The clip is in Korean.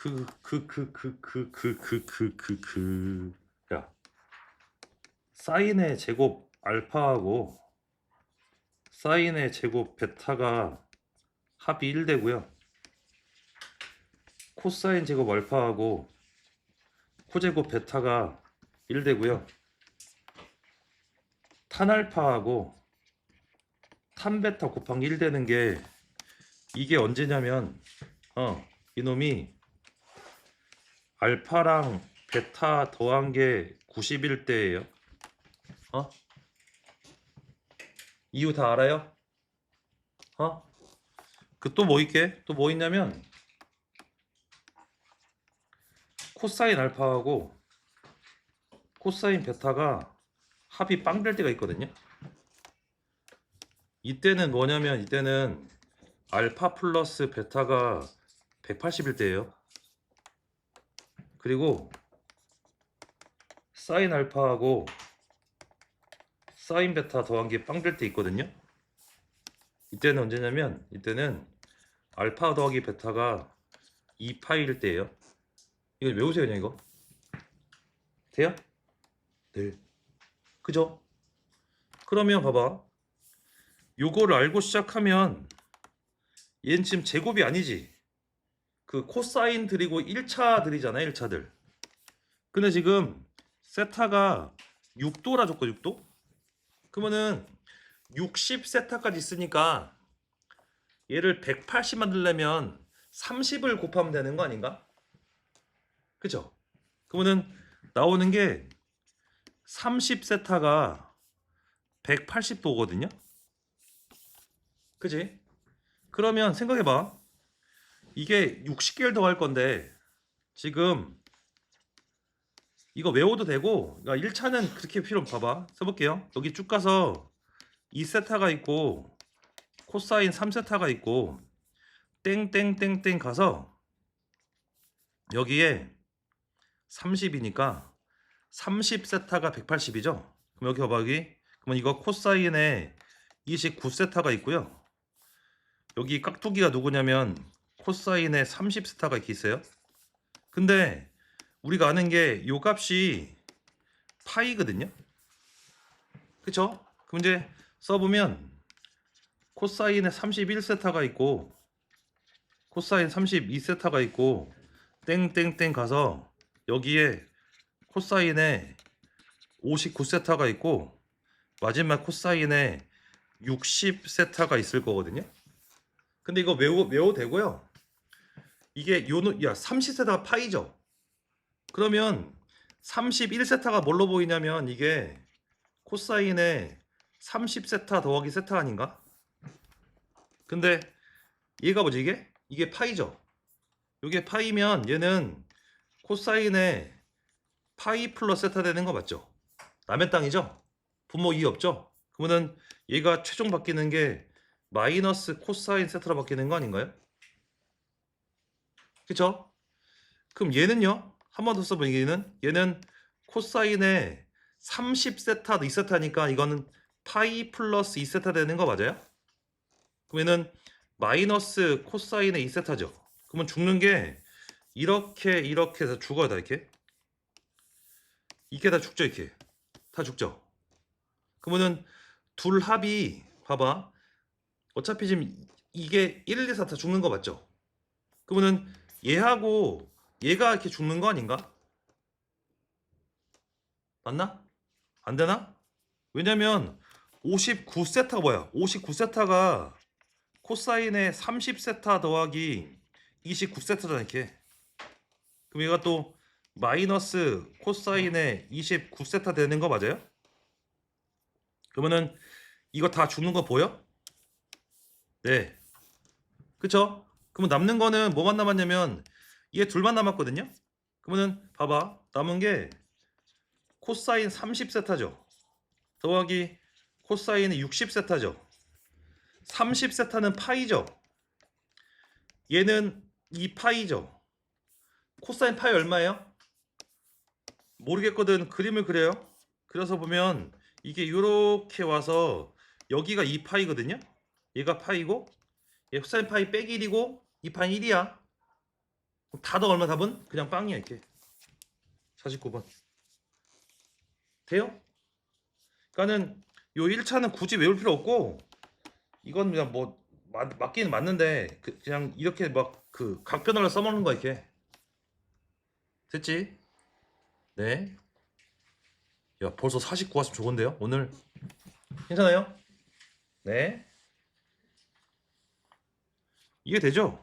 그 그 그 그 그 그 그 그 그 그 야 사인의 제곱 알파하고 사인의 제곱 베타가 합이 1되고요. 코사인 제곱 알파하고 코제곱 베타가 1되고요. 탄알파하고 탄베타 곱하기 1 되는 게 이게 언제냐면 어 이놈이 알파랑 베타 더한 게 91대예요. 어? 이유 다 알아요? 어? 그 또 뭐 있게? 또 뭐 있냐면 코사인 알파하고 코사인 베타가 합이 빵 될 때가 있거든요. 이때는 뭐냐면 이때는 알파 플러스 베타가 180일 때예요. 그리고 사인 알파하고 사인 베타 더한 게 빵 될 때 있거든요. 이때는 언제냐면 이때는 알파 더하기 베타가 2파일 때예요. 이거 외우세요 그냥 이거. 돼요? 네. 그죠? 그러면 봐봐. 요거를 알고 시작하면 얘는 지금 제곱이 아니지. 그 코사인 들이고 1차 들이잖아 1차들. 근데 지금 세타가 6도라 줬거 6도? 그러면은 60 세타까지 있으니까 얘를 180 만들려면 30을 곱하면 되는 거 아닌가? 그죠? 그러면은 나오는 게 30 세타가 180도거든요. 그지? 그러면 생각해봐. 이게 60개를 더할 건데 지금 이거 외워도 되고 그러니까 1차는 그렇게 필요 봐봐. 써볼게요. 여기 쭉 가서 2세타가 있고 코사인 3세타가 있고 땡땡땡땡 가서 여기에 30이니까 30세타가 180이죠? 그럼 여기 봐봐 여기. 그러면 이거 코사인에 29세타가 있고요. 여기 깍두기가 누구냐면 코사인에 30세타가 이렇게 있어요. 근데 우리가 아는 게 요 값이 파이거든요. 그쵸? 그럼 이제 써보면 코사인에 31세타가 있고 코사인 32세타가 있고 땡땡땡 가서 여기에 코사인에 59세타가 있고 마지막 코사인에 60세타가 있을 거거든요. 근데 이거 외우, 외워도 되고요. 이게 요노, 야, 30세타가 파이죠? 그러면 31세타가 뭘로 보이냐면 이게 코사인에 30세타 더하기 세타 아닌가? 근데 얘가 뭐지 이게? 이게 파이죠? 이게 파이면 얘는 코사인에 파이 플러스 세타 되는 거 맞죠? 남의 땅이죠? 부모 이의 없죠? 그러면은 얘가 최종 바뀌는 게 마이너스 코사인 세타로 바뀌는 거 아닌가요? 그쵸? 그럼 얘는요? 한 번 더 써보면 얘는 얘는 코사인에 30세타 2세타니까 이거는 파이 플러스 2세타 되는 거 맞아요? 그러면은 마이너스 코사인의 2세타죠. 그러면 죽는 게 이렇게 이렇게 해서 죽어요 다 이렇게 이게 다 죽죠 이렇게 다 죽죠. 그러면은 둘 합이 봐봐 어차피 지금 이게 1, 2, 4 다 죽는 거 맞죠? 그러면은 얘하고 얘가 이렇게 죽는 거 아닌가? 맞나? 안 되나? 왜냐면 59세타가 뭐야? 59세타가 코사인의 30세타 더하기 29세타잖아 이렇게. 그럼 얘가 또 마이너스 코사인의 29세타 되는 거 맞아요? 그러면은 이거 다 죽는 거 보여? 네. 그쵸? 그러면 남는 거는 뭐만 남았냐면 얘 둘만 남았거든요? 그러면은 봐봐. 남은 게 코사인 30세타죠. 더하기 코사인은 60세타죠. 30세타는 파이죠. 얘는 2파이죠. 코사인 파이 얼마예요? 모르겠거든. 그림을 그려요. 그려서 보면 이게 이렇게 와서 여기가 2파이거든요. 얘가 파이고 얘 코사인 파이 빼기 1이고 2파이 1이야. 다더 얼마 답은? 그냥 빵이야 이렇게 49번 돼요? 그러니까는 요 1차는 굳이 외울 필요 없고 이건 그냥 뭐 맞, 맞긴 맞는데 그, 그냥 이렇게 막 그 각변화를 써먹는 거야 이렇게 됐지? 네. 야 벌써 49 왔으면 좋은데요? 오늘 괜찮아요? 네. 이해되죠?